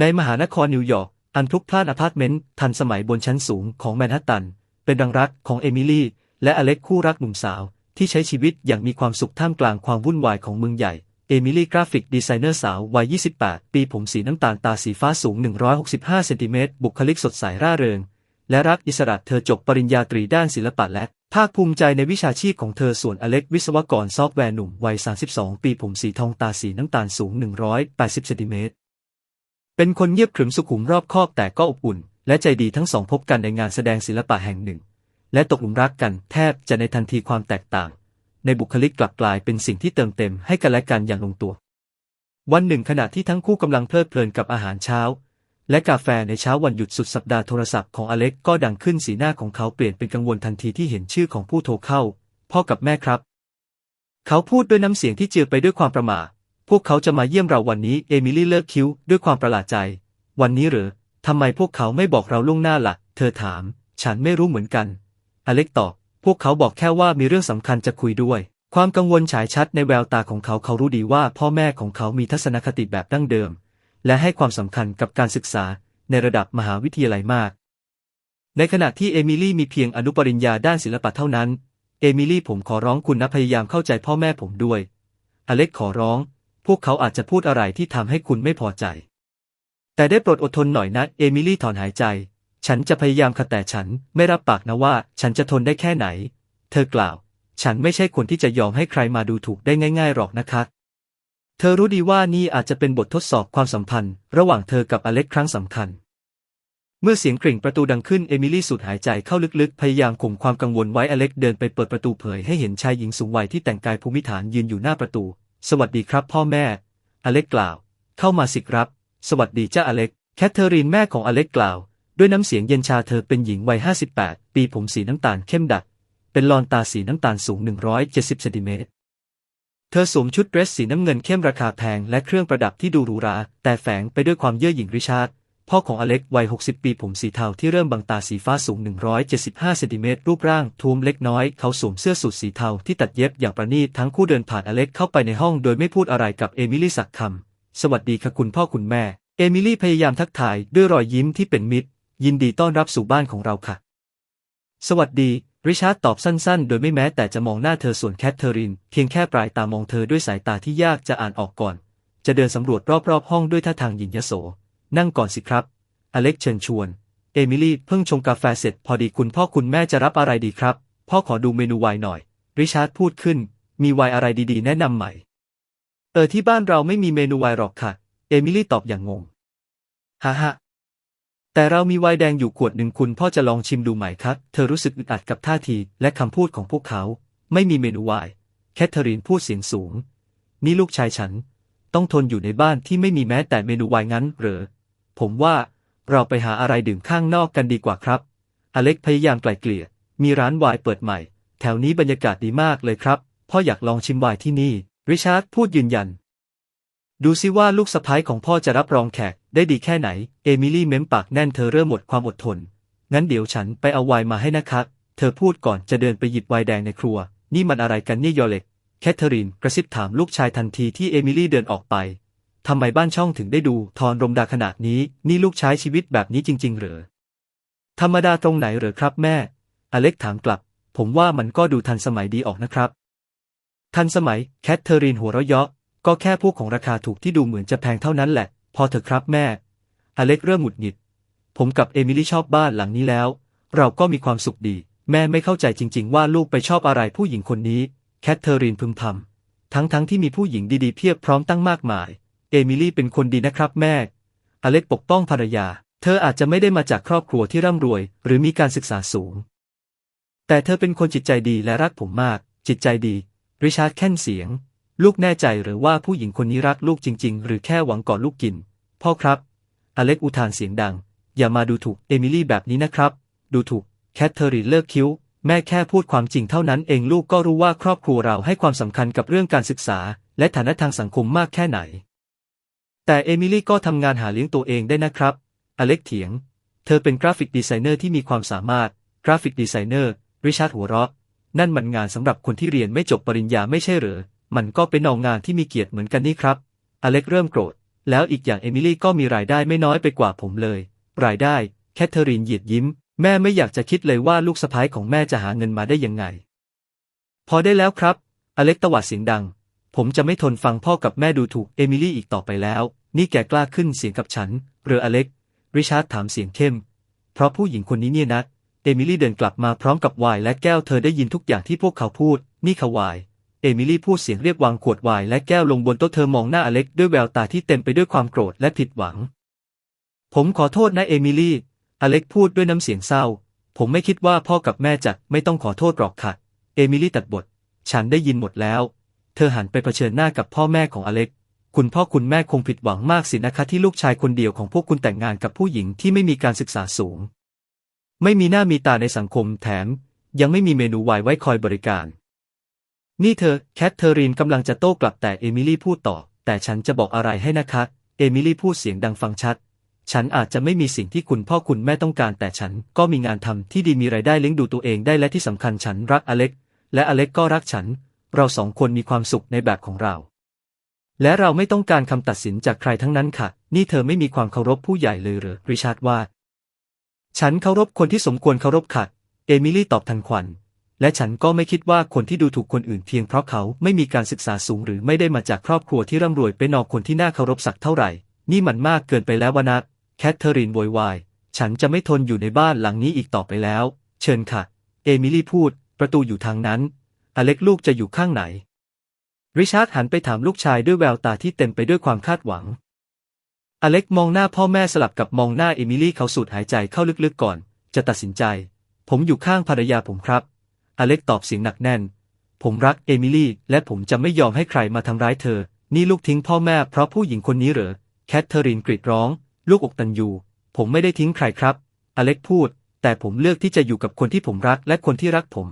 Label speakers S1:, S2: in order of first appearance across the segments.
S1: ในมหานครนิวยอร์กอันพลุกพล่านอพาร์ตเมนต์ทันสมัยบนชั้นสูงของแมนฮัตตัน เป็นรังรักของเอมิลี่และอเล็กคู่รักหนุ่มสาว ที่ใช้ชีวิตอย่างมีความสุขท่ามกลางความวุ่นวายของเมืองใหญ่ เอมิลี่กราฟิกดีไซเนอร์สาววัย 28 ปีผมสีน้ำตาลตาสีฟ้าสูง 165 เซนติเมตรบุคลิกสดใสร่าเริง และรักอิสระเธอจบปริญญาตรีด้านศิลปะและภาคภูมิใจในวิชาชีพของเธอส่วนอเล็กวิศวกรซอฟต์แวร์หนุ่มวัย 32 ปีผมสีทองตาสีน้ำตาลสูง 180 เซนติเมตร เป็นคนเงียบขรึมสุขุมรอบคอบแต่ก็อบอุ่น และใจดีทั้งสองพบกันในงานแสดงศิลปะแห่งหนึ่ง และตกหลุมรักกันแทบจะในทันทีความแตกต่าง ในบุคลิกกลับกลายเป็นสิ่งที่เติมเต็มให้กันและกันอย่างลงตัว วันหนึ่งขณะที่ทั้งคู่กำลังเพลิดเพลินกับอาหารเช้า และกาแฟในเช้าวันหยุดสุดสัปดาห์โทรศัพท์ของอเล็กก็ดังขึ้นสีหน้าของเขาเปลี่ยนเป็นกังวลทันทีที่เห็นชื่อของผู้โทรเข้า พ่อกับแม่ครับ เขาพูดด้วยน้ำเสียงที่เจือไปด้วยความประหม่า พวกเขาจะมาเยี่ยมเราวันนี้ เอมิลี่เลิกคิ้วด้วยความประหลาดใจ วันนี้หรือทำไมพวกเขาไม่บอกเราล่วงหน้าละ่ะ เธอถาม ฉันไม่รู้เหมือนกัน อเล็กตอบ พวกเขาบอกแค่ว่ามีเรื่องสำคัญจะคุยด้วย ความกังวลฉายชัดในแววตาของเขาเขารู้ดีว่าพ่อแม่ของเขามีทัศนคติแบบดั้งเดิม และให้ความสำคัญกับการศึกษาในระดับมหาวิทยาลัยมาก ในขณะที่เอมิลี่มีเพียงอนุปริญญาด้านศิลปะเท่านั้น เอมิลี่ผมขอร้องคุณนะพยายามเข้าใจพ่อแม่ผมด้วย อเล็กขอร้อง พวกเขาอาจจะพูดอะไรที่ทำให้คุณไม่พอใจ แต่ได้โปรดอดทนหน่อยนะ เอมิลี่ถอนหายใจ ฉันจะพยายามค่ะแต่ฉันไม่รับปากนะว่า ฉันจะทนได้แค่ไหน เธอกล่าว ฉันไม่ใช่คนที่จะยอมให้ใครมาดูถูกได้ง่ายๆหรอกนะคะ เธอรู้ดีว่านี่อาจจะเป็นบททดสอบความสัมพันธ์ ระหว่างเธอกับอเล็กครั้งสำคัญ เมื่อเสียงกริ่งประตูดังขึ้นเอมิลี่สูดหายใจเข้าลึกๆ พยายามข่มความกังวลไว้อเล็กเดินไปเปิดประตูเผยให้เห็นชายหญิงสูงวัยที่แต่งกายภูมิฐานยืนอยู่หน้าประตู สวัสดีครับพ่อแม่ อเล็กกล่าว เข้ามาสิครับ สวัสดีจ้าอเล็ก แคทเธอรีนแม่ของอเล็กกล่าว ด้วยน้ำเสียงเย็นชาเธอเป็นหญิงวัย 58 ปีผมสีน้ำตาลเข้มดัด เป็นลอนตาสีน้ำตาลสูง 170เซนติเมตร เธอสวมชุดเดรสสีน้ำเงินเข้มราคาแพงและเครื่องประดับที่ดูหรูหรา แต่แฝงไปด้วยความเย่อหยิ่งริชาร์ด พ่อของอเล็กวัย 60 ปีผมสีเทาที่เริ่มบางตาสีฟ้าสูง 175 เซนติเมตรรูปร่างท้วมเล็กน้อย เขาสวมเสื้อสูทสีเทาที่ตัดเย็บอย่างประณีตทั้งคู่เดินผ่านอเล็กเข้าไปในห้องโดยไม่พูดอะไรกับเอมิลี่สักคำ สวัสดีค่ะคุณพ่อคุณแม่ เอมิลี่พยายามทักทายด้วยรอยยิ้มที่เป็นมิตร ยินดีต้อนรับสู่บ้านของเราค่ะ สวัสดี ริชาร์ดตอบสั้นๆ โดยไม่แม้แต่จะมองหน้าเธอส่วนแคทเธอรีนเพียงแค่ปลายตามองเธอด้วยสายตาที่ยากจะอ่านออกก่อน จะเดินสำรวจรอบๆห้องด้วยท่าทางหยิ่งยโส นั่งก่อนสิครับ อเล็กเชิญชวน เอมิลี่เพิ่งชงกาแฟเสร็จพอดีคุณพ่อคุณแม่จะรับอะไรดีครับ พ่อขอดูเมนูไวน์หน่อย ริชาร์ดพูดขึ้น มีไวน์อะไรดีๆ แนะนำใหม่ เออที่บ้านเราไม่มีเมนูไวน์หรอกค่ะ เอมิลี่ตอบอย่างงง ฮ่าฮ่าแต่เรามีไวน์แดงอยู่ขวดหนึ่งคุณพ่อจะลองชิมดูไหมครับ เธอรู้สึกอึดอัดกับท่าทีและคำพูดของพวกเขา ไม่มีเมนูไวน์ แคทเธอรีนพูดเสียงสูง นี่ลูกชายฉัน ต้องทนอยู่ในบ้านที่ไม่มีแม้แต่เมนูไวน์งั้น เหรอ ผมว่าเราไปหาอะไรดื่มข้างนอกกันดีกว่าครับ อเล็กพยายามไกล่เกลี่ย มีร้านไวน์เปิดใหม่ แถวนี้บรรยากาศดีมากเลยครับ พ่ออยากลองชิมไวน์ที่นี่ ริชาร์ดพูดยืนยัน ดูซิว่าลูกสะพ้ายของพ่อจะรับรองแขกได้ดีแค่ไหน เอมิลี่เม้มปากแน่นเธอเริ่มหมดความอดทน งั้นเดี๋ยวฉันไปเอาไวน์มาให้นะครับ เธอพูดก่อนจะเดินไปหยิบไวน์แดงในครัว นี่มันอะไรกันเนี่ยยอเล็ก แคทเธอรีนกระซิบถามลูกชายทันทีที่เอมิลี่เดินออกไป ทำไมบ้านช่องถึงได้ดูทอนรมดาขนาดนี้ นี่ลูกใช้ชีวิตแบบนี้จริงๆเหรอธรรมดาตรงไหนเหรอครับแม่ อเล็กถามกลับ ผมว่ามันก็ดูทันสมัยดีออกนะครับ ทันสมัย แคทเธอรีนหัวเราะเยาะ ก็แค่พวกของราคาถูกที่ดูเหมือนจะแพงเท่านั้นแหละ พอเถอะครับแม่ อเล็กเริ่มหงุดหงิด ผมกับเอมิลี่ชอบบ้านหลังนี้แล้ว เราก็มีความสุขดี แม่ไม่เข้าใจจริง ๆ ว่าลูกไปชอบอะไรผู้หญิงคนนี้ แคทเธอรีนพึมพำทั้งๆทที่มีผู้หญิงดีๆเพียบพร้อมตั้งมากมาย เอมิลี่เป็นคนดีนะครับแม่ อเล็กปกป้องภรรยา เธออาจจะไม่ได้มาจากครอบครัวที่ร่ำรวย หรือมีการศึกษาสูง แต่เธอเป็นคนจิตใจดีและรักผมมาก จิตใจดี ริชาร์ดแค่นเสียง ลูกแน่ใจหรือว่าผู้หญิงคนนี้รักลูกจริง ๆ หรือแค่หวังก่อนลูกกิน พ่อครับ อเล็กอุทานเสียงดัง อย่ามาดูถูกเอมิลี่แบบนี้นะครับ ดูถูก แคทเธอรีนเลิกคิ้ว แม่แค่พูดความจริงเท่านั้นเองลูกก็รู้ว่าครอบครัวเราให้ความสำคัญกับเรื่องการศึกษา และฐานะทางสังคมมากแค่ไหน แต่เอมิลี่ก็ทำงานหาเลี้ยงตัวเองได้นะครับ อเล็กเถียง เธอเป็นกราฟิกดีไซเนอร์ที่มีความสามารถ กราฟิกดีไซเนอร์ ริชาร์ดหัวเราะ นั่นมันงานสำหรับคนที่เรียนไม่จบปริญญาไม่ใช่เหรอมันก็เป็นนองงานที่มีเกียรติเหมือนกันนี่ครับ อเล็กเริ่มโกรธ แล้วอีกอย่างเอมิลี่ก็มีรายได้ไม่น้อยไปกว่าผมเลย รายได้ แคทเธอรีนหยียดยิ้ม แม่ไม่อยากจะคิดเลยว่าลูกสะพ้ายของแม่จะหาเงินมาได้ยังไง พอได้แล้วครับ อเล็กตวาดเสียงดัง ผมจะไม่ทนฟังพ่อกับแม่ดูถูกเอมิลี่อีกต่อไปแล้ว นี่แกกล้าขึ้นเสียงกับฉัน เรืออเล็ก ริชาร์ดถามเสียงเข้ม เพราะผู้หญิงคนนี้เนี่ยนะเอมิลี่เดินกลับมาพร้อมกับไวน์และแก้วเธอได้ยินทุกอย่างที่พวกเขาพูด นี่ค่ะไวน์เอมิลี่พูดเสียงเรียบวางขวดไวน์และแก้วลงบนโต๊ะเธอมองหน้าอเล็กด้วยแววตาที่เต็มไปด้วยความโกรธและผิดหวัง ผมขอโทษนะเอมิลี่ อเล็กพูดด้วยน้ำเสียงเศร้า ผมไม่คิดว่าพ่อกับแม่จะไม่ต้องขอโทษหรอกค่ะ เอมิลี่ตัดบท ฉันได้ยินหมดแล้ว เธอหันไปเผชิญหน้ากับพ่อแม่ของอเล็ก คุณพ่อคุณแม่คงผิดหวังมากสินะคะที่ลูกชายคนเดียวของพวกคุณแต่งงานกับผู้หญิงที่ไม่มีการศึกษาสูง ไม่มีหน้ามีตาในสังคมแถม ยังไม่มีเมนูไวน์ไว้คอยบริการ นี่เธอแคทเธอรีนกำลังจะโต้กลับแต่เอมิลี่พูดต่อ แต่ฉันจะบอกอะไรให้นะคะ เอมิลี่พูดเสียงดังฟังชัด ฉันอาจจะไม่มีสิ่งที่คุณพ่อคุณแม่ต้องการ แต่ฉันก็มีงานทำที่ดีมีรายได้เลี้ยงดูตัวเองได้และที่สำคัญฉันรักอเล็ก และอเล็กก็รักฉัน เราสองคนมีความสุขในแบบของเรา และเราไม่ต้องการคำตัดสินจากใครทั้งนั้นค่ะ นี่เธอไม่มีความเคารพผู้ใหญ่เลยหรือริชาร์ดว่า ฉันเคารพคนที่สมควรเคารพค่ะ เอมิลี่ตอบทันควัน และฉันก็ไม่คิดว่าคนที่ดูถูกคนอื่นเพียงเพราะเขาไม่มีการศึกษาสูงหรือไม่ได้มาจากครอบครัวที่ร่ำรวยเป็นนอคนที่น่าเคารพสักเท่าไหร่ นี่มันมากเกินไปแล้ววะนะแคทเธอรีนโวยวาย ฉันจะไม่ทนอยู่ในบ้านหลังนี้อีกต่อไปแล้ว เชิญค่ะ เอมิลี่พูด ประตูอยู่ทางนั้น อเล็กลูกจะอยู่ข้างไหน ริชาร์ดหันไปถามลูกชายด้วยแววตาที่เต็มไปด้วยความคาดหวัง อเล็กมองหน้าพ่อแม่สลับกับมองหน้าเอมิลี่เขาสูดหายใจเข้าลึกๆก่อน จะตัดสินใจ ผมอยู่ข้างภรรยาผมครับ อเล็กตอบเสียงหนักแน่น ผมรักเอมิลี่ และผมจะไม่ยอมให้ใครมาทำร้ายเธอ นี่ลูกทิ้งพ่อแม่เพราะผู้หญิงคนนี้เหรอ แคทเธอรีนกรีดร้อง ลูกอกตันยูผมไม่ได้ทิ้งใครครับ อเล็กพูด แต่ผมเลือกที่จะอยู่กับคนที่ผมรักและคนที่รักผม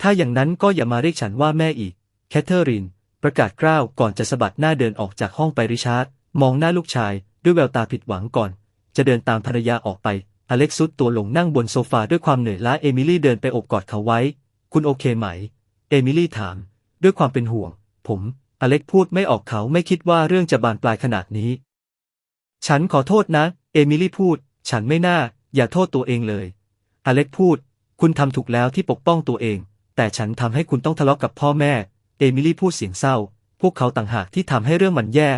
S1: ถ้าอย่างนั้นก็อย่ามาเรียกฉันว่าแม่อีก แคทเธอรีน ประกาศกล้าวก่อนจะสะบัดหน้าเดินออกจากห้องไปริชาร์ดมองหน้าลูกชายด้วยแววตาผิดหวังก่อน จะเดินตามภรรยาออกไป อเล็กซุดตัวลงนั่งบนโซฟาด้วยความเหนื่อยล้าเอมิลี่เดินไปอบกอดเขาไว้ คุณโอเคไหม เอมิลี่ถาม ด้วยความเป็นห่วง ผม อเล็กพูดไม่ออกเขาไม่คิดว่าเรื่องจะบานปลายขนาดนี้ ฉันขอโทษนะ เอมิลี่พูด ฉันไม่น่า อย่าโทษตัวเองเลย อเล็กพูด คุณทำถูกแล้วที่ปกป้องตัวเอง แต่ฉันทำให้คุณต้องทะเลาะกับพ่อแม่ เอมิลี่พูดเสียงเศร้า พวกเขาต่างหากที่ทำให้เรื่องมันแย่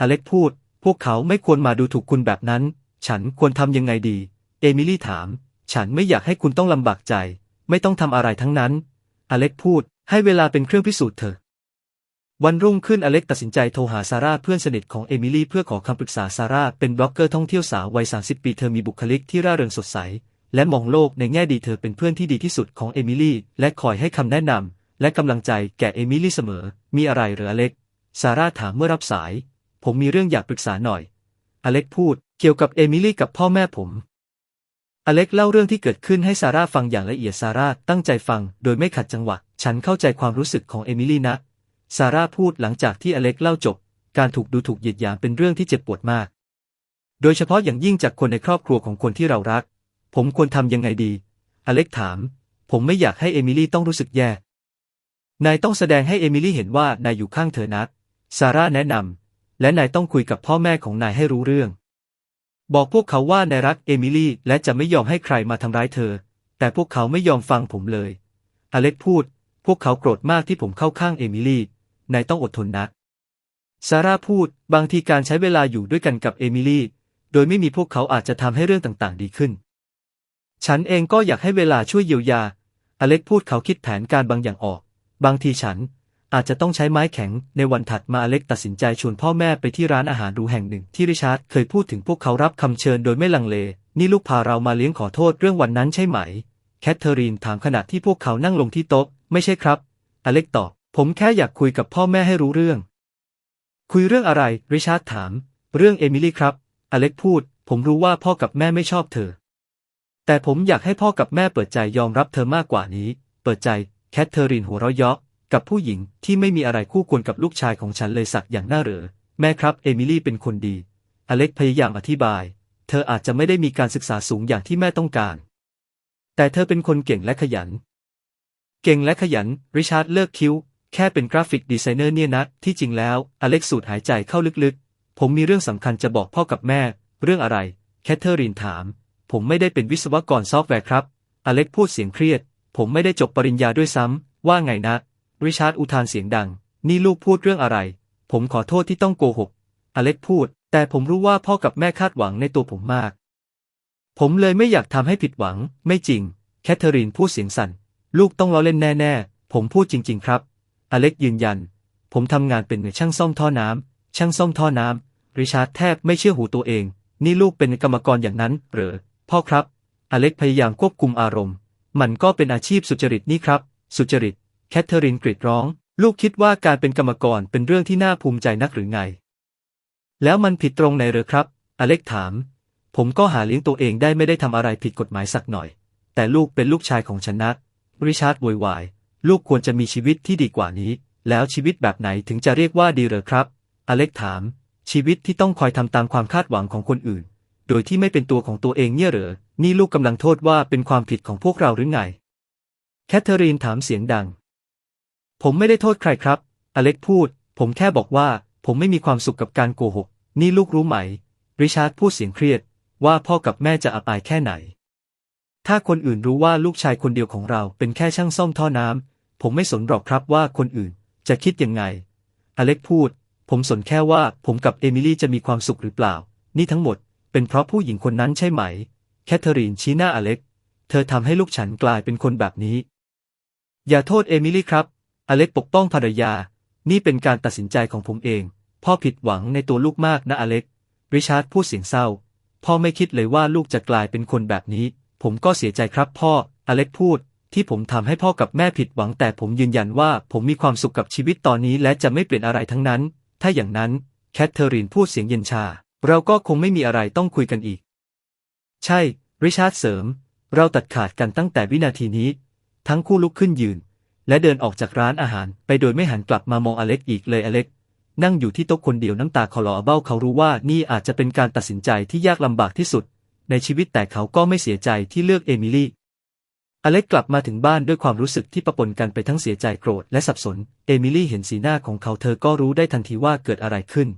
S1: อเล็กพูด พวกเขาไม่ควรมาดูถูกคุณแบบนั้น ฉันควรทำยังไงดี เอมิลี่ถาม ฉันไม่อยากให้คุณต้องลำบากใจ ไม่ต้องทำอะไรทั้งนั้น อเล็กพูด ให้เวลาเป็นเครื่องพิสูจน์เถอะวันรุ่งขึ้นอเล็กตัดสินใจโทรหาซาร่าเพื่อนสนิทของเอมิลี่เพื่อขอคำปรึกษาซาร่าเป็นบล็อกเกอร์ท่องเที่ยวสาววัย 30 ปีเธอมีบุคลิกที่ร่าเริงสดใส และมองโลกในแง่ดีเธอเป็นเพื่อนที่ดีที่สุดของเอมิลี่และคอยให้คำแนะนำและกำลังใจแก่เอมิลี่เสมอ มีอะไรหรืออเล็ก ซาร่าถามเมื่อรับสาย ผมมีเรื่องอยากปรึกษาหน่อย อเล็กพูดเกี่ยวกับเอมิลี่กับพ่อแม่ผม อเล็กเล่าเรื่องที่เกิดขึ้นให้ซาร่าฟังอย่างละเอียดซาร่าตั้งใจฟังโดยไม่ขัดจังหวะ ฉันเข้าใจความรู้สึกของเอมิลี่นะ ซาร่าพูดหลังจากที่อเล็กเล่าจบ การถูกดูถูกเหยียดหยามเป็นเรื่องที่เจ็บปวดมาก โดยเฉพาะอย่างยิ่งจากคนในครอบครัวของคนที่เรารัก ผมควรทำยังไงดี อเล็กถาม ผมไม่อยากให้เอมิลี่ต้องรู้สึกแย่ นายต้องแสดงให้เอมิลี่เห็นว่านายอยู่ข้างเธอนะซาร่าแนะนำและนายต้องคุยกับพ่อแม่ของนายให้รู้เรื่อง บอกพวกเขาว่านายรักเอมิลี่และจะไม่ยอมให้ใครมาทำร้ายเธอ แต่พวกเขาไม่ยอมฟังผมเลย อเล็กพูด พวกเขาโกรธมากที่ผมเข้าข้างเอมิลี่ นายต้องอดทนนะซาร่าพูด บางทีการใช้เวลาอยู่ด้วยกันกับเอมิลี่ โดยไม่มีพวกเขาอาจจะทำให้เรื่องต่างๆ ดีขึ้น ฉันเองก็อยากให้เวลาช่วยเยียวยา อเล็กพูดเขาคิดแผนการบางอย่างออก บางทีฉันอาจจะต้องใช้ไม้แข็ง ในวันถัดมาอเล็กตัดสินใจชวนพ่อแม่ไปที่ร้านอาหารหรูแห่งหนึ่ง ที่ริชาร์ดเคยพูดถึงพวกเขารับคำเชิญโดยไม่ลังเล นี่ลูกพาเรามาเลี้ยงขอโทษเรื่องวันนั้นใช่ไหม แคทเธอรีนถามขณะที่พวกเขานั่งลงที่โต๊ะ ไม่ใช่ครับ อเล็กตอบ ผมแค่อยากคุยกับพ่อแม่ให้รู้เรื่อง คุยเรื่องอะไร ริชาร์ดถาม เรื่องเอมิลี่ครับ อเล็กพูด ผมรู้ว่าพ่อกับแม่ไม่ชอบเธอ แต่ผมอยากให้พ่อกับแม่เปิดใจยอมรับเธอมากกว่านี้ เปิดใจ แคทเธอรีนหัวเราะเยาะกับผู้หญิงที่ไม่มีอะไรคู่ควรกับลูกชายของฉันเลยสักอย่างน่าเหรอ แม่ครับ เอมิลี่เป็นคนดี อเล็กพยายามอธิบาย เธออาจจะไม่ได้มีการศึกษาสูงอย่างที่แม่ต้องการ แต่เธอเป็นคนเก่งและขยัน เก่งและขยัน ริชาร์ดเลิกคิ้ว แค่เป็นกราฟิกดีไซเนอร์เนี่ยนะ ที่จริงแล้ว อเล็กสูดหายใจเข้าลึกๆ ผมมีเรื่องสำคัญจะบอกพ่อกับแม่ เรื่องอะไร แคทเธอรีนถาม ผมไม่ได้เป็นวิศวกรซอฟต์แวร์ครับ อเล็กพูดเสียงเครียด ผมไม่ได้จบปริญญาด้วยซ้ำ ว่าไงนะ ริชาร์ดอุทานเสียงดัง นี่ลูกพูดเรื่องอะไร ผมขอโทษที่ต้องโกหก อเล็กพูด แต่ผมรู้ว่าพ่อกับแม่คาดหวังในตัวผมมาก ผมเลยไม่อยากทำให้ผิดหวัง ไม่จริง แคทเธอรีนพูดเสียงสั่น ลูกต้องล้อเล่นแน่ๆ ผมพูดจริง ๆ ครับ อเล็กยืนยัน ผมทำงานเป็นช่างซ่อมท่อน้ำช่างซ่อมท่อน้ำริชาร์ดแทบไม่เชื่อหูตัวเอง นี่ลูกเป็นกรรมกรอย่างนั้น เหรอ พ่อครับ อเล็กพยายามควบคุมอารมณ์ มันก็เป็นอาชีพสุจริตนี่ครับ สุจริต แคทเธอรีนกรีดร้อง ลูกคิดว่าการเป็นกรรมกรเป็นเรื่องที่น่าภูมิใจนักหรือไง แล้วมันผิดตรงไหนเหรอครับ อเล็กถาม ผมก็หาเลี้ยงตัวเองได้ไม่ได้ทำอะไรผิดกฎหมายสักหน่อย แต่ลูกเป็นลูกชายของฉันนะริชาร์ดโวยวาย ลูกควรจะมีชีวิตที่ดีกว่านี้ แล้วชีวิตแบบไหนถึงจะเรียกว่าดีเหรอครับ อเล็กถาม ชีวิตที่ต้องคอยทำตามความคาดหวังของคนอื่น โดยที่ไม่เป็นตัวของตัวเองเนี่ยหรอนี่ลูกกำลังโทษว่าเป็นความผิดของพวกเราหรือไง แคทเธอรีนถามเสียงดัง ผมไม่ได้โทษใครครับ อเล็กพูด ผมแค่บอกว่า ผมไม่มีความสุขกับการโกหก นี่ลูกรู้ไหม ริชาร์ดพูดเสียงเครียด ว่าพ่อกับแม่จะอับอายแค่ไหน ถ้าคนอื่นรู้ว่าลูกชายคนเดียวของเราเป็นแค่ช่างซ่อมท่อน้ำ ผมไม่สนหรอกครับว่าคนอื่นจะคิดยังไง อเล็กพูด ผมสนแค่ว่าผมกับเอมิลี่จะมีความสุขหรือเปล่า นี่ทั้งหมด เป็นเพราะผู้หญิงคนนั้นใช่ไหม แคทเธอรีนชี้หน้าอเล็ก เธอทำให้ลูกฉันกลายเป็นคนแบบนี้ อย่าโทษเอมิลี่ครับ อเล็กปกป้องภรรยา นี่เป็นการตัดสินใจของผมเอง พ่อผิดหวังในตัวลูกมากนะอเล็ก ริชาร์ดพูดเสียงเศร้า พ่อไม่คิดเลยว่าลูกจะกลายเป็นคนแบบนี้ ผมก็เสียใจครับพ่อ อเล็กพูด ที่ผมทำให้พ่อกับแม่ผิดหวังแต่ผมยืนยันว่าผมมีความสุขกับชีวิตตอนนี้และจะไม่เปลี่ยนอะไรทั้งนั้น ถ้าอย่างนั้นแคทเธอรีนพูดเสียงเย็นชา เราก็คงไม่มีอะไรต้องคุยกันอีก ใช่ ริชาร์ดเสริม เราตัดขาดกันตั้งแต่วินาทีนี้ ทั้งคู่ลุกขึ้นยืน และเดินออกจากร้านอาหารไปโดยไม่หันกลับมามองอเล็กอีกเลยอเล็ก นั่งอยู่ที่โต๊ะคนเดียวน้ำตาคลอเบ้าเขารู้ว่านี่อาจจะเป็นการตัดสินใจที่ยากลำบากที่สุด ในชีวิตแต่เขาก็ไม่เสียใจที่เลือกเอมิลี่อเล็กกลับมาถึงบ้านด้วยความรู้สึกที่ปะปนกันไปทั้งเสียใจโกรธและสับสน เอมิลี่เห็นสีหน้าของเขาเธอก็รู้ได้ทันทีว่าเกิดอะไรขึ้น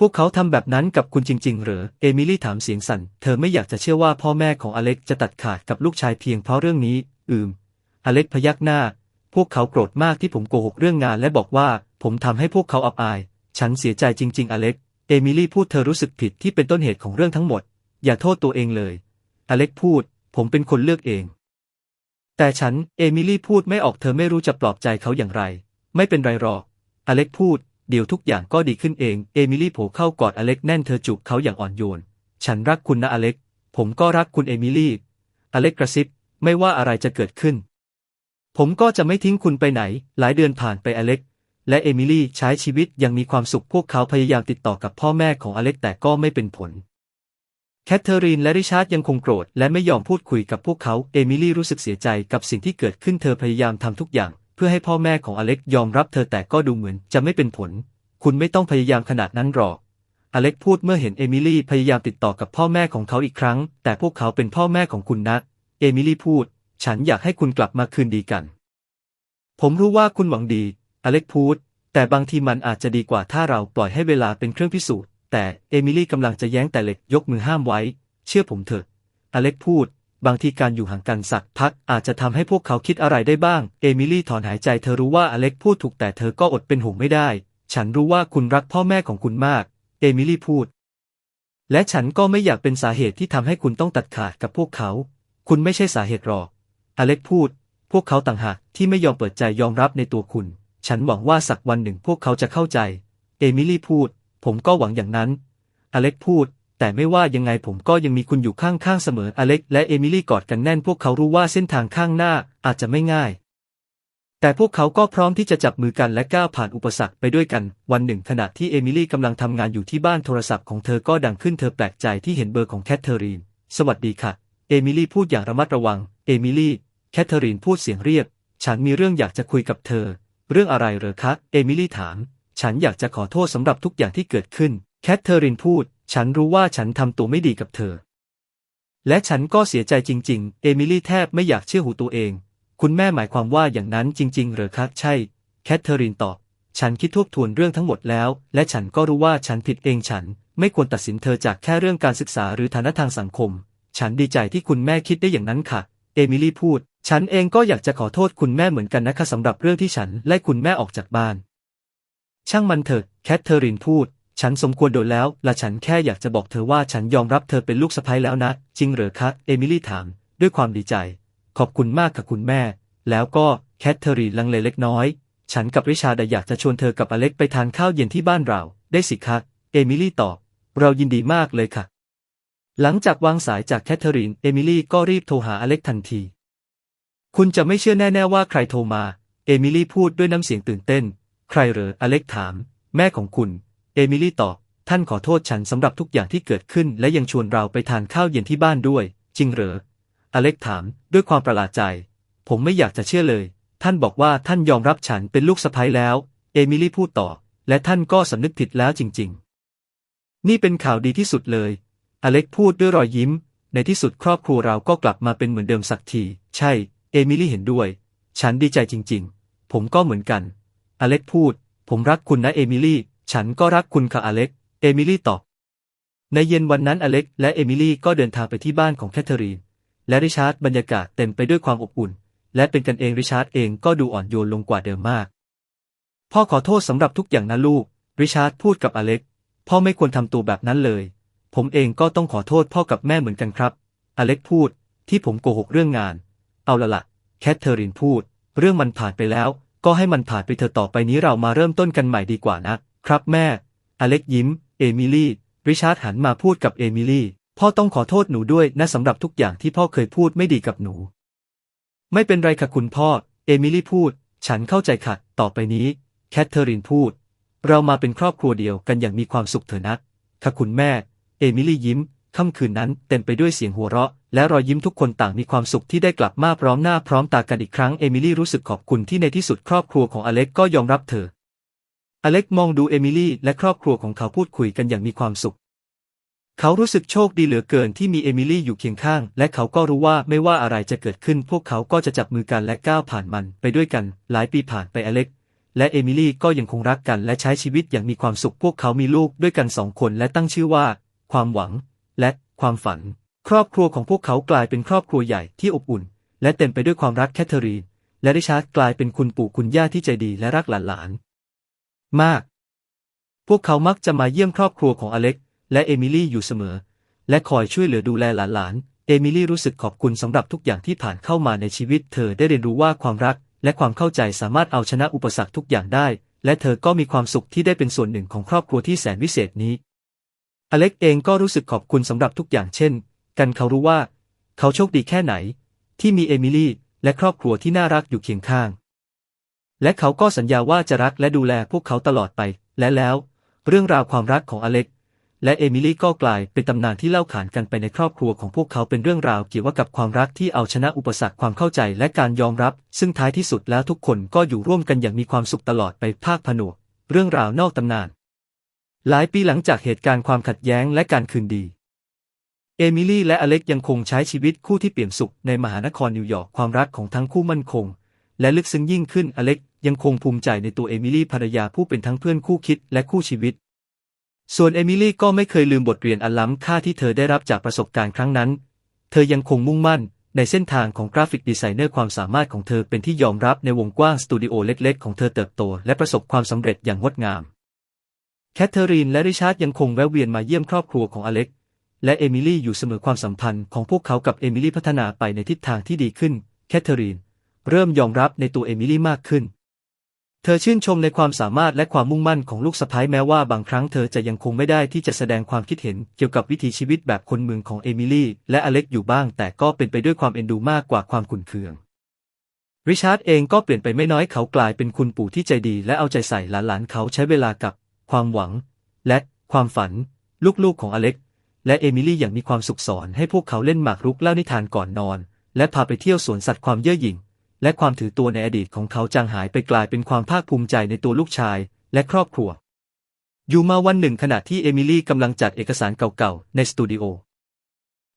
S1: พวกเขาทำแบบนั้นกับคุณจริงๆเหรอเอมิลี่ถามเสียงสั่น เธอไม่อยากจะเชื่อว่าพ่อแม่ของอเล็กจะตัดขาดกับลูกชายเพียงเพราะเรื่องนี้ อืม อเล็กพยักหน้า พวกเขาโกรธมากที่ผมโกหกเรื่องงานและบอกว่า ผมทำให้พวกเขาอับอาย ฉันเสียใจจริง ๆ อเล็ก เอมิลี่พูดเธอรู้สึกผิดที่เป็นต้นเหตุของเรื่องทั้งหมด อย่าโทษตัวเองเลย อเล็กพูด ผมเป็นคนเลือกเอง แต่ฉัน เอมิลี่พูดไม่ออกเธอไม่รู้จะปลอบใจเขาอย่างไร ไม่เป็นไรหรอก อเล็กพูด เดี๋ยวทุกอย่างก็ดีขึ้นเอง เอมิลี่โผล่เข้ากอดอเล็กแน่นเธอจูบเขาอย่างอ่อนโยน ฉันรักคุณนะอเล็ก ผมก็รักคุณเอมิลี่ อเล็กกระซิบ ไม่ว่าอะไรจะเกิดขึ้น ผมก็จะไม่ทิ้งคุณไปไหน หลายเดือนผ่านไปอเล็ก และเอมิลี่ใช้ชีวิตยังมีความสุขพวกเขาพยายามติดต่อกับพ่อแม่ของอเล็กแต่ก็ไม่เป็นผล แคทเธอรีนและริชาร์ดยังคงโกรธและไม่ยอมพูดคุยกับพวกเขา เอมิลี่รู้สึกเสียใจกับสิ่งที่เกิดขึ้นเธอพยายามทำทุกอย่าง เพื่อให้พ่อแม่ของอเล็กยอมรับเธอแต่ก็ดูเหมือนจะไม่เป็นผล คุณไม่ต้องพยายามขนาดนั้นหรอก อเล็กพูดเมื่อเห็นเอมิลี่พยายามติดต่อกับพ่อแม่ของเขาอีกครั้ง แต่พวกเขาเป็นพ่อแม่ของคุณนะ เอมิลี่พูด ฉันอยากให้คุณกลับมาคืนดีกัน ผมรู้ว่าคุณหวังดี อเล็กพูด แต่บางทีมันอาจจะดีกว่าถ้าเราปล่อยให้เวลาเป็นเครื่องพิสูจน์ แต่เอมิลี่กำลังจะแย้งแต่เล็กยกมือห้ามไว้ เชื่อผมเถอะ อเล็กพูด บางทีการอยู่ห่างกันสักพักอาจจะทำให้พวกเขาคิดอะไรได้บ้าง เอมิลี่ถอนหายใจเธอรู้ว่าอเล็กพูดถูกแต่เธอก็อดเป็นห่วงไม่ได้ ฉันรู้ว่าคุณรักพ่อแม่ของคุณมาก เอมิลี่พูด และฉันก็ไม่อยากเป็นสาเหตุที่ทำให้คุณต้องตัดขาดกับพวกเขา คุณไม่ใช่สาเหตุหรอก อเล็กพูด พวกเขาต่างหากที่ไม่ยอมเปิดใจยอมรับในตัวคุณ ฉันหวังว่าสักวันหนึ่งพวกเขาจะเข้าใจ เอมิลี่พูด ผมก็หวังอย่างนั้น อเล็กพูด แต่ไม่ว่ายังไงผมก็ยังมีคุณอยู่ข้างๆเสมออเล็กและเอมิลี่กอดกันแน่นพวกเขารู้ว่าเส้นทางข้างหน้าอาจจะไม่ง่าย แต่พวกเขาก็พร้อมที่จะจับมือกันและก้าวผ่านอุปสรรคไปด้วยกัน วันหนึ่งขณะที่เอมิลี่กำลังทำงานอยู่ที่บ้านโทรศัพท์ของเธอก็ดังขึ้นเธอแปลกใจที่เห็นเบอร์ของแคทเธอรีน สวัสดีค่ะ เอมิลี่พูดอย่างระมัดระวัง เอมิลี่ แคทเธอรีนพูดเสียงเรียบ ฉันมีเรื่องอยากจะคุยกับเธอ เรื่องอะไรเหรอคะ เอมิลี่ถาม ฉันอยากจะขอโทษสำหรับทุกอย่างที่เกิดขึ้น แคทเธอรีนพูด ฉันรู้ว่าฉันทำตัวไม่ดีกับเธอ และฉันก็เสียใจจริง ๆ เอมิลี่แทบไม่อยากเชื่อหูตัวเอง คุณแม่หมายความว่าอย่างนั้นจริง ๆ เหรอคะใช่ แคทเธอรีนตอบ ฉันคิดทบทวนเรื่องทั้งหมดแล้ว และฉันก็รู้ว่าฉันผิดเองฉัน ไม่ควรตัดสินเธอจากแค่เรื่องการศึกษาหรือฐานะทางสังคม ฉันดีใจที่คุณแม่คิดได้อย่างนั้นค่ะ เอมิลี่พูด ฉันเองก็อยากจะขอโทษคุณแม่เหมือนกันนะคะสำหรับเรื่องที่ฉันไล่คุณแม่ออกจากบ้าน ช่างมันเถอะ แคทเธอรีนพูด ฉันสมควรโดนแล้วและฉันแค่อยากจะบอกเธอว่าฉันยอมรับเธอเป็นลูกสะใภ้แล้วนะ จริงเหรอคะเอมิลี่ถาม ด้วยความดีใจ ขอบคุณมากค่ะคุณแม่ แล้วก็แคทเธอรีนลังเลเล็กน้อย ฉันกับริชาร์ดอยากจะชวนเธอกับอเล็กไปทานข้าวเย็นที่บ้านเรา ได้สิคะเอมิลี่ตอบเรายินดีมากเลยค่ะ หลังจากวางสายจากแคทเธอรีนเอมิลี่ก็รีบโทรหาอเล็กทันที คุณจะไม่เชื่อแน่ๆว่าใครโทรมา เอมิลี่พูดด้วยน้ำเสียงตื่นเต้น ใครเหรออเล็กถาม แม่ของคุณ เอมิลี่ตอบ ท่านขอโทษฉันสำหรับทุกอย่างที่เกิดขึ้น และยังชวนเราไปทานข้าวเย็นที่บ้านด้วย จริงเหรอ อเล็กถาม ด้วยความประหลาดใจ ผมไม่อยากจะเชื่อเลย ท่านบอกว่าท่านยอมรับฉันเป็นลูกสะใภ้แล้ว เอมิลี่พูดต่อ และท่านก็สำนึกผิดแล้วจริง ๆ นี่เป็นข่าวดีที่สุดเลย อเล็กพูดด้วยรอยยิ้ม ในที่สุดครอบครัวเราก็กลับมาเป็นเหมือนเดิมสักที ใช่ เอมิลี่เห็นด้วย ฉันดีใจจริง ๆ ผมก็เหมือนกัน อเล็กพูด ผมรักคุณนะเอมิลี่ ฉันก็รักคุณค่ะอเล็ก เอมิลี่ตอบ ในเย็นวันนั้นอเล็กและเอมิลี่ก็เดินทางไปที่บ้านของแคทเธอรีน และริชาร์ดบรรยากาศเต็มไปด้วยความอบอุ่น และเป็นกันเองริชาร์ดเองก็ดูอ่อนโยนลงกว่าเดิมมาก พ่อขอโทษสำหรับทุกอย่างนะลูก ริชาร์ดพูดกับอเล็ก พ่อไม่ควรทำตัวแบบนั้นเลย ผมเองก็ต้องขอโทษพ่อกับแม่เหมือนกันครับ อเล็กพูด ที่ผมโกหกเรื่องงาน เอาละละแคทเธอรีนพูด เรื่องมันผ่านไปแล้ว ก็ให้มันผ่านไปเถอะต่อไปนี้เรามาเริ่มต้นกันใหม่ดีกว่านะ ครับแม่ อเล็กยิ้ม เอมิลี่ ริชาร์ดหันมาพูดกับเอมิลี่ พ่อต้องขอโทษหนูด้วยนะสำหรับทุกอย่างที่พ่อเคยพูดไม่ดีกับหนู ไม่เป็นไรค่ะคุณพ่อ เอมิลี่พูด ฉันเข้าใจค่ะ ต่อไปนี้ แคทเธอรีนพูด เรามาเป็นครอบครัวเดียวกันอย่างมีความสุขเถอะนะค่ะคุณแม่ เอมิลี่ยิ้ม ค่ำคืนนั้นเต็มไปด้วยเสียงหัวเราะ และรอยยิ้มทุกคนต่างมีความสุขที่ได้กลับมาพร้อมหน้าพร้อมตากันอีกครั้ง เอมิลี่รู้สึกขอบคุณที่ในที่สุดครอบครัวของอเล็กก็ยอมรับเธอ อเล็กมองดูเอมิลี่และครอบครัวของเขาพูดคุยกันอย่างมีความสุข เขารู้สึกโชคดีเหลือเกินที่มีเอมิลี่อยู่เคียงข้าง และเขาก็รู้ว่าไม่ว่าอะไรจะเกิดขึ้น พวกเขาก็จะจับมือกันและก้าวผ่านมันไปด้วยกัน หลายปีผ่านไปอเล็ก และเอมิลี่ก็ยังคงรักกันและใช้ชีวิตอย่างมีความสุข พวกเขามีลูกด้วยกันสองคนและตั้งชื่อว่า ความหวัง และความฝัน ครอบครัวของพวกเขากลายเป็นครอบครัวใหญ่ที่อบอุ่น และเต็มไปด้วยความรักแคทเธอรีนและริชาร์ดกลายเป็นคุณปู่คุณย่าที่ใจดีและรักหลานๆ มาก พวกเขามักจะมาเยี่ยมครอบครัวของอเล็ก และเอมิลี่อยู่เสมอ และคอยช่วยเหลือดูแลหลานๆ เอมิลี่รู้สึกขอบคุณสำหรับทุกอย่างที่ผ่านเข้ามาในชีวิต เธอได้เรียนรู้ว่าความรัก และความเข้าใจสามารถเอาชนะอุปสรรคทุกอย่างได้ และเธอก็มีความสุขที่ได้เป็นส่วนหนึ่งของครอบครัวที่แสนวิเศษนี้ อเล็กเองก็รู้สึกขอบคุณสำหรับทุกอย่างเช่น กันเขารู้ว่า เขาโชคดีแค่ไหน ที่มีเอมิลี่และครอบครัวที่น่ารักอยู่เคียงข้าง และเขาก็สัญญาว่าจะรักและดูแลพวกเขาตลอดไป และแล้ว เรื่องราวความรักของอเล็ก และเอมิลี่ก็กลายเป็นตำนานที่เล่าขานกันไปในครอบครัวของพวกเขาเป็นเรื่องราวเกี่ยวกับความรักที่เอาชนะอุปสรรคความเข้าใจและการยอมรับ ซึ่งท้ายที่สุดแล้วทุกคนก็อยู่ร่วมกันอย่างมีความสุขตลอดไปภาคผนวก เรื่องราวนอกตำนาน หลายปีหลังจากเหตุการณ์ความขัดแย้งและการคืนดีเอมิลี่และอเล็กยังคงใช้ชีวิตคู่ที่เปี่ยมสุขในมหานครนิวยอร์กความรักของทั้งคู่มั่นคง และลึกซึ้งยิ่งขึ้นอเล็กยังคงภูมิใจในตัวเอมิลี่ภรรยาผู้เป็นทั้งเพื่อนคู่คิดและคู่ชีวิต ส่วนเอมิลี่ก็ไม่เคยลืมบทเรียนอันล้ำค่าที่เธอได้รับจากประสบการณ์ครั้งนั้น เธอยังคงมุ่งมั่นในเส้นทางของกราฟิกดีไซเนอร์ความสามารถของเธอเป็นที่ยอมรับในวงกว้างสตูดิโอเล็กๆของเธอเติบโตและประสบความสำเร็จอย่างงดงาม แคทเธอรีนและริชาร์ดยังคงแวะเวียนมาเยี่ยมครอบครัวของอเล็ก และเอมิลี่อยู่เสมอความสัมพันธ์ของพวกเขากับเอมิลี่พัฒนาไปในทิศทางที่ดีขึ้น แคทเธอรีน เริ่มยอมรับในตัวเอมิลี่มากขึ้น เธอชื่นชมในความสามารถและความมุ่งมั่นของลูกสะใภ้แม้ว่าบางครั้งเธอจะยังคงไม่ได้ที่จะแสดงความคิดเห็นเกี่ยวกับวิถีชีวิตแบบคนเมืองของเอมิลี่และอเล็กอยู่บ้าง แต่ก็เป็นไปด้วยความเอ็นดูมากกว่าความขุ่นเคืองริชาร์ดเองก็เปลี่ยนไปไม่น้อยเขากลายเป็นคุณปู่ที่ใจดี และเอาใจใส่หลานๆเขาใช้เวลากับ ความหวัง และความฝัน ลูกๆของอเล็ก และเอมิลี่อย่างมีความสุขสอนให้พวกเขาเล่นหมากรุกเล่านิทานก่อนนอน และพาไปเที่ยวสวนสัตว์ความเย่อหยิ่ง และความถือตัวในอดีตของเขาจางหายไปกลายเป็นความภาคภูมิใจในตัวลูกชายและครอบครัว อยู่มาวันหนึ่งขณะที่เอมิลี่กำลังจัดเอกสารเก่าๆในสตูดิโอ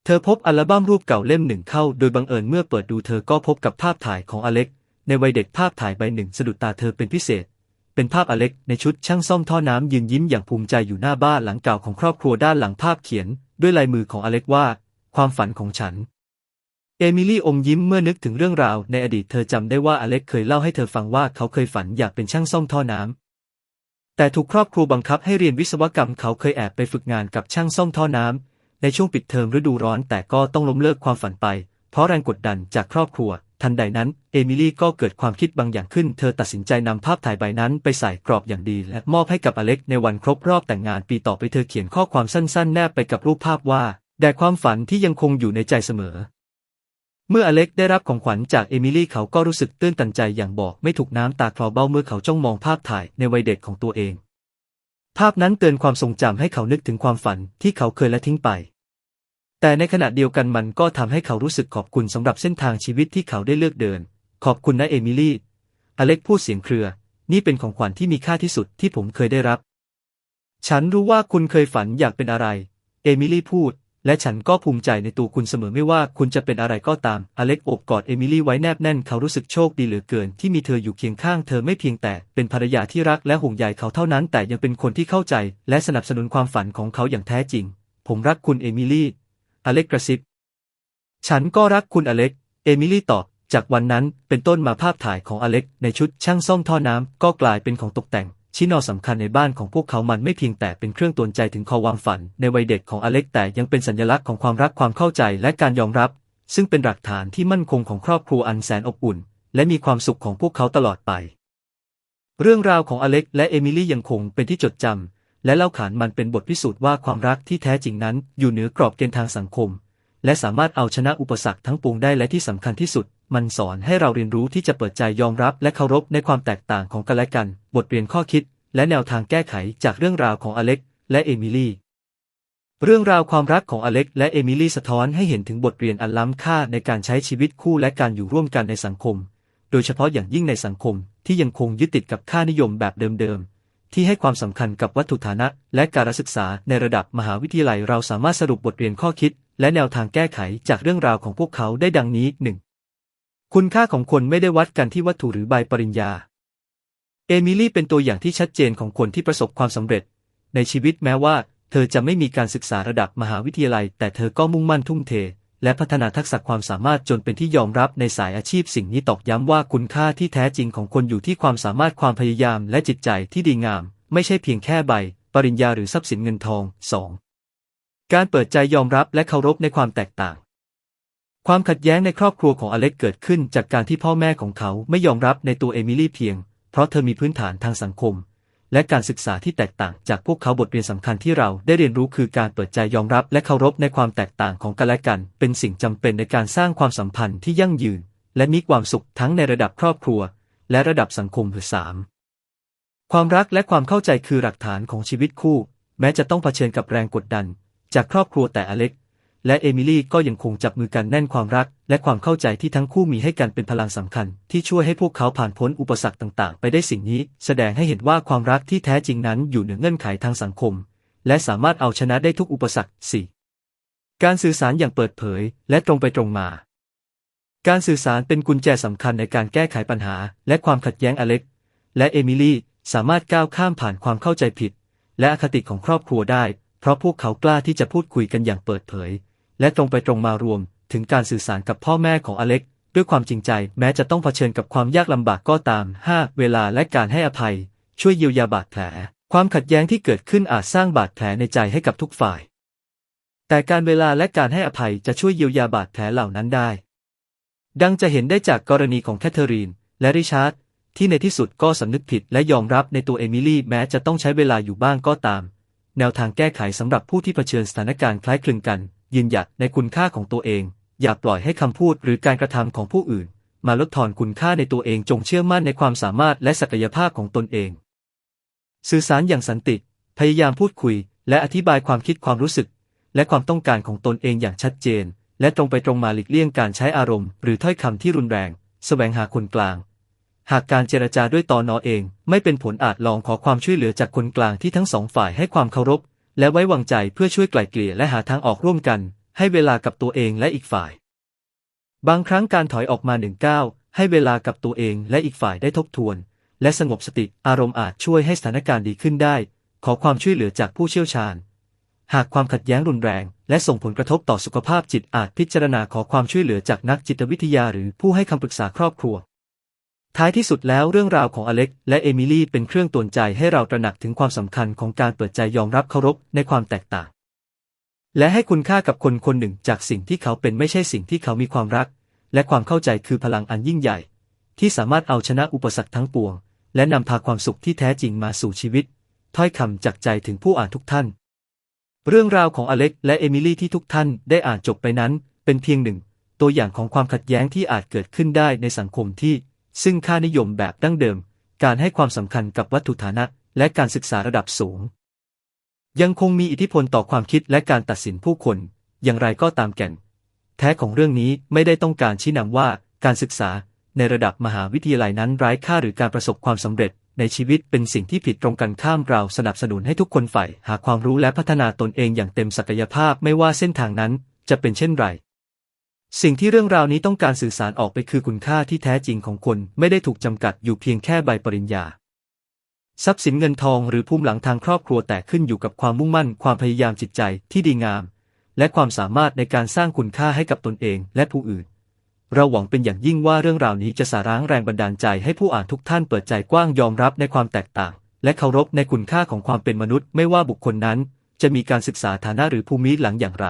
S1: เธอพบอัลบั้มรูปเก่าเล่มหนึ่งเข้าโดยบังเอิญเมื่อเปิดดูเธอก็พบกับภาพถ่ายของอเล็ก ในวัยเด็กภาพถ่ายใบหนึ่งสะดุดตาเธอเป็นพิเศษ เป็นภาพอเล็กในชุดช่างซ่อมท่อน้ำยืนยิ้มอย่างภูมิใจอยู่หน้าบ้านหลังเก่าของครอบครัวด้านหลังภาพเขียน ด้วยลายมือของอเล็กว่า ความฝันของฉัน เอมิลี่อมยิ้มเมื่อนึกถึงเรื่องราวในอดีตเธอจำได้ว่าอเล็กเคยเล่าให้เธอฟังว่าเขาเคยฝันอยากเป็นช่างซ่อมท่อน้ำ แต่ถูกครอบครัวบังคับให้เรียนวิศวกรรมเขาเคยแอบไปฝึกงานกับช่างซ่อมท่อน้ำ ในช่วงปิดเทอมฤดูร้อนแต่ก็ต้องล้มเลิกความฝันไป เพราะแรงกดดันจากครอบครัว ทันใดนั้น เอมิลี่ก็เกิดความคิดบางอย่างขึ้น เธอตัดสินใจนำภาพถ่ายใบนั้นไปใส่กรอบอย่างดี และมอบให้กับอเล็กในวันครบรอบแต่งงานปีต่อไปเธอเขียนข้อความสั้นๆ แนบไปกับรูปภาพว่าแด่ความฝันที่ยังคงอยู่ในใจเสมอ เมื่ออเล็กได้รับของขวัญจากเอมิลี่เขาก็รู้สึกตื้นตันใจอย่างบอกไม่ถูกน้ำตาคลอเบ้าเมื่อเขาจ้องมองภาพถ่ายในวัยเด็กของตัวเอง ภาพนั้นเตือนความทรงจำให้เขานึกถึงความฝันที่เขาเคยละทิ้งไป แต่ในขณะเดียวกันมันก็ทำให้เขารู้สึกขอบคุณสำหรับเส้นทางชีวิตที่เขาได้เลือกเดิน ขอบคุณนะเอมิลี่ อเล็กพูดเสียงเครือ นี่เป็นของขวัญที่มีค่าที่สุดที่ผมเคยได้รับ ฉันรู้ว่าคุณเคยฝันอยากเป็นอะไร เอมิลี่พูด และฉันก็ภูมิใจในตัวคุณเสมอไม่ว่าคุณจะเป็นอะไรก็ตาม อเล็กโอบกอดเอมิลี่ไว้แนบแน่นเขารู้สึกโชคดีเหลือเกิน ที่มีเธออยู่เคียงข้างเธอไม่เพียงแต่เป็นภรรยาที่รักและห่วงใยเขาเท่านั้น แต่ยังเป็นคนที่เข้าใจ และสนับสนุนความฝันของเขาอย่างแท้จริง ผมรักคุณเอมิลี่ อเล็กกระซิบ ฉันก็รักคุณอเล็ก เอมิลี่ตอบ จากวันนั้นเป็นต้นมาภาพถ่ายของอเล็กในชุดช่างซ่อมท่อน้ำก็กลายเป็นของตกแต่ง ชิ้นอสำคัญในบ้านของพวกเขามันไม่เพียงแต่เป็นเครื่องตวนใจถึงความฝันในวัยเด็กของอเล็กแต่ยังเป็นสัญลักษณ์ของความรักความเข้าใจและการยอมรับ ซึ่งเป็นหลักฐานที่มั่นคงของครอบครัวอันแสนอบอุ่น และมีความสุขของพวกเขาตลอดไป เรื่องราวของอเล็กและเอมิลี่ยังคงเป็นที่จดจำและเล่าขานมันเป็นบทพิสูจน์ว่าความรักที่แท้จริงนั้นอยู่เหนือกรอบเกณฑ์ทางสังคม และสามารถเอาชนะอุปสรรคทั้งปวงได้และที่สำคัญที่สุด มันสอนให้เราเรียนรู้ที่จะเปิดใจยอมรับและเคารพในความแตกต่างของกันและกัน บทเรียนข้อคิด และแนวทางแก้ไขจากเรื่องราวของอเล็กและเอมิลี่ เรื่องราวความรักของอเล็กและเอมิลี่สะท้อนให้เห็นถึงบทเรียนอันล้ำค่าในการใช้ชีวิตคู่และการอยู่ร่วมกันในสังคม โดยเฉพาะอย่างยิ่งในสังคมที่ยังคงยึดติดกับค่านิยมแบบเดิมๆ ที่ให้ความสำคัญกับวัตถุฐานะ และการศึกษาในระดับมหาวิทยาลัยเราสามารถสรุปบทเรียนข้อคิด และแนวทางแก้ไขจากเรื่องราวของพวกเขาได้ดังนี้ 1. คุณค่าของคนไม่ได้วัดกันที่วัตถุหรือใบปริญญา เอมิลี่เป็นตัวอย่างที่ชัดเจนของคนที่ประสบความสำเร็จ ในชีวิตแม้ว่า เธอจะไม่มีการศึกษาระดับมหาวิทยาลัย แต่เธอก็มุ่งมั่นทุ่มเท และพัฒนาทักษะความสามารถจนเป็นที่ยอมรับในสายอาชีพสิ่งนี้ตอกย้ำว่าคุณค่าที่แท้จริงของคนอยู่ที่ความสามารถความพยายามและจิตใจที่ดีงาม ไม่ใช่เพียงแค่ใบ ปริญญาหรือทรัพย์สินเงินทอง 2. การเปิดใจยอมรับและเคารพในความแตกต่าง ความขัดแย้งในครอบครัวของอเล็กเกิดขึ้นจากการที่พ่อแม่ของเขาไม่ยอมรับในตัวเอมิลี่เพียง เพราะเธอมีพื้นฐานทางสังคม และการศึกษาที่แตกต่างจากพวกเขาบทเรียนสำคัญที่เราได้เรียนรู้คือการเปิดใจยอมรับและเคารพในความแตกต่างของกันและกัน เป็นสิ่งจำเป็นในการสร้างความสัมพันธ์ที่ยั่งยืน และมีความสุขทั้งในระดับครอบครัว และระดับสังคมคือสามความรักและความเข้าใจคือหลักฐานของชีวิตคู่ แม้จะต้องเผชิญกับแรงกดดัน จากครอบครัวแต่อเล็ก และเอมิลี่ก็ยังคงจับมือกันแน่นความรัก และความเข้าใจที่ทั้งคู่มีให้กันเป็นพลังสำคัญ ที่ช่วยให้พวกเขาผ่านพ้นอุปสรรคต่างๆ ไปได้สิ่งนี้ แสดงให้เห็นว่าความรักที่แท้จริงนั้นอยู่เหนือเงื่อนไขทางสังคม และสามารถเอาชนะได้ทุกอุปสรรค 4. การสื่อสารอย่างเปิดเผย และตรงไปตรงมา การสื่อสารเป็นกุญแจสำคัญในการแก้ไขปัญหา และความขัดแย้งอเล็ก และเอมิลี่สามารถก้าวข้ามผ่านความเข้าใจผิด และอคติของครอบครัวได้ เพราะพวกเขากล้าที่จะพูดคุยกันอย่างเปิดเผย และตรงไปตรงมารวมถึงการสื่อสารกับพ่อแม่ของอเล็ก ด้วยความจริงใจแม้จะต้องเผชิญกับความยากลำบากก็ตาม 5. เวลาและการให้อภัย ช่วยเยียวยาบาดแผล ความขัดแย้งที่เกิดขึ้นอาจสร้างบาดแผลในใจให้กับทุกฝ่าย แต่การเวลาและการให้อภัยจะช่วยเยียวยาบาดแผลเหล่านั้นได้ ดังจะเห็นได้จากกรณีของแคทเธอรีน และริชาร์ดที่ในที่สุดก็สำนึกผิดและยอมรับในตัวเอมิลี่แม้จะต้องใช้เวลาอยู่บ้างก็ตาม แนวทางแก้ไขสำหรับผู้ที่เผชิญสถานการณ์คล้ายคลึงกัน ยืนหยัดในคุณค่าของตัวเอง อย่าปล่อยให้คำพูดหรือการกระทำของผู้อื่น มาลดทอนคุณค่าในตัวเองจงเชื่อมั่นในความสามารถและศักยภาพของตนเอง สื่อสารอย่างสันติ พยายามพูดคุย และอธิบายความคิดความรู้สึก และความต้องการของตนเองอย่างชัดเจน และตรงไปตรงมาหลีกเลี่ยงการใช้อารมณ์หรือถ้อยคำที่รุนแรงแสวงหาคนกลางหากการเจรจาด้วยตอนนอเอง ไม่เป็นผลอาจลองขอความช่วยเหลือจากคนกลางที่ทั้งสองฝ่ายให้ความเคารพ และไว้วางใจเพื่อช่วยไกล่เกลี่ยและหาทางออกร่วมกัน ให้เวลากับตัวเองและอีกฝ่าย บางครั้งการถอยออกมาหนึ่งก้าวให้เวลากับตัวเองและอีกฝ่ายได้ทบทวน และสงบสติอารมณ์อาจช่วยให้สถานการณ์ดีขึ้นได้ ขอความช่วยเหลือจากผู้เชี่ยวชาญ หากความขัดแย้งรุนแรง และส่งผลกระทบต่อสุขภาพจิตอาจพิจารณาขอความช่วยเหลือจากนักจิตวิทยาหรือผู้ให้คำปรึกษาครอบครัว ท้ายที่สุดแล้วเรื่องราวของอเล็กและเอมิลี่เป็นเครื่องตือนใจให้เราตระหนักถึงความสำคัญของการเปิดใจยอมรับเคารพในความแตกต่าง และให้คุณค่ากับคนคนหนึ่งจากสิ่งที่เขาเป็นไม่ใช่สิ่งที่เขามีความรัก และความเข้าใจคือพลังอันยิ่งใหญ่ ที่สามารถเอาชนะอุปสรรคทั้งปวง และนำพาความสุขที่แท้จริงมาสู่ชีวิต ถ้อยคำจากใจถึงผู้อ่านทุกท่าน เรื่องราวของอเล็กและเอมิลี่ที่ทุกท่านได้อ่านจบไปนั้น เป็นเพียงหนึ่ง ตัวอย่างของความขัดแย้งที่อาจเกิดขึ้นได้ในสังคมที่ ซึ่งค่านิยมแบบดั้งเดิม การให้ความสำคัญกับวัตถุฐานะและการศึกษาระดับสูง ยังคงมีอิทธิพลต่อความคิดและการตัดสินผู้คน อย่างไรก็ตามแก่น แท้ของเรื่องนี้ไม่ได้ต้องการชี้นำว่าการศึกษาในระดับมหาวิทยาลัยนั้นไร้ค่าหรือการประสบความสำเร็จในชีวิตเป็นสิ่งที่ผิดตรงกันข้ามเราสนับสนุนให้ทุกคนใฝ่หาความรู้และพัฒนาตนเองอย่างเต็มศักยภาพไม่ว่าเส้นทางนั้นจะเป็นเช่นไร สิ่งที่เรื่องราวนี้ต้องการสื่อสารออกไปคือคุณค่าที่แท้จริงของคนไม่ได้ถูกจำกัดอยู่เพียงแค่ใบปริญญา ทรัพย์สินเงินทองหรือภูมิหลังทางครอบครัวแต่ขึ้นอยู่กับความมุ่งมั่น ความพยายามจิตใจที่ดีงาม และความสามารถในการสร้างคุณค่าให้กับตนเองและผู้อื่น เราหวังเป็นอย่างยิ่งว่าเรื่องราวนี้จะสาร้างแรงบันดาลใจให้ผู้อ่านทุกท่านเปิดใจกว้างยอมรับในความแตกต่าง และเคารพในคุณค่าของความเป็นมนุษย์ ไม่ว่าบุคคลนั้น จะมีการศึกษาฐานะหรือภูมิหลังอย่างไร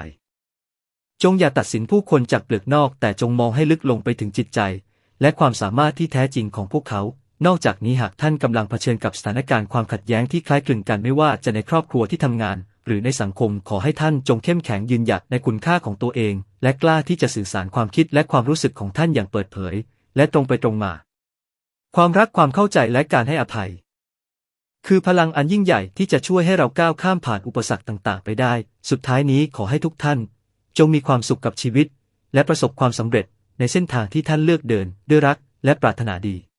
S1: จงอย่าตัดสินผู้คนจากเปลือกนอก แต่จงมองให้ลึกลงไปถึงจิตใจ และความสามารถที่แท้จริงของพวกเขา นอกจากนี้หากท่านกำลังเผชิญกับสถานการณ์ความขัดแย้งที่คล้ายคลึงกันไม่ว่าจะในครอบครัวที่ทำงาน หรือในสังคมขอให้ท่านจงเข้มแข็งยืนหยัดในคุณค่าของตัวเอง และกล้าที่จะสื่อสารความคิดและความรู้สึกของท่านอย่างเปิดเผย และตรงไปตรงมา ความรักความเข้าใจและการให้อภัย คือพลังอันยิ่งใหญ่ที่จะช่วยให้เราก้าวข้ามผ่านอุปสรรคต่าง ๆ ไปได้ สุดท้ายนี้ขอให้ทุกท่าน จงมีความสุขกับชีวิต และประสบความสำเร็จในเส้นทางที่ท่านเลือกเดินด้วยรักและปรารถนาดี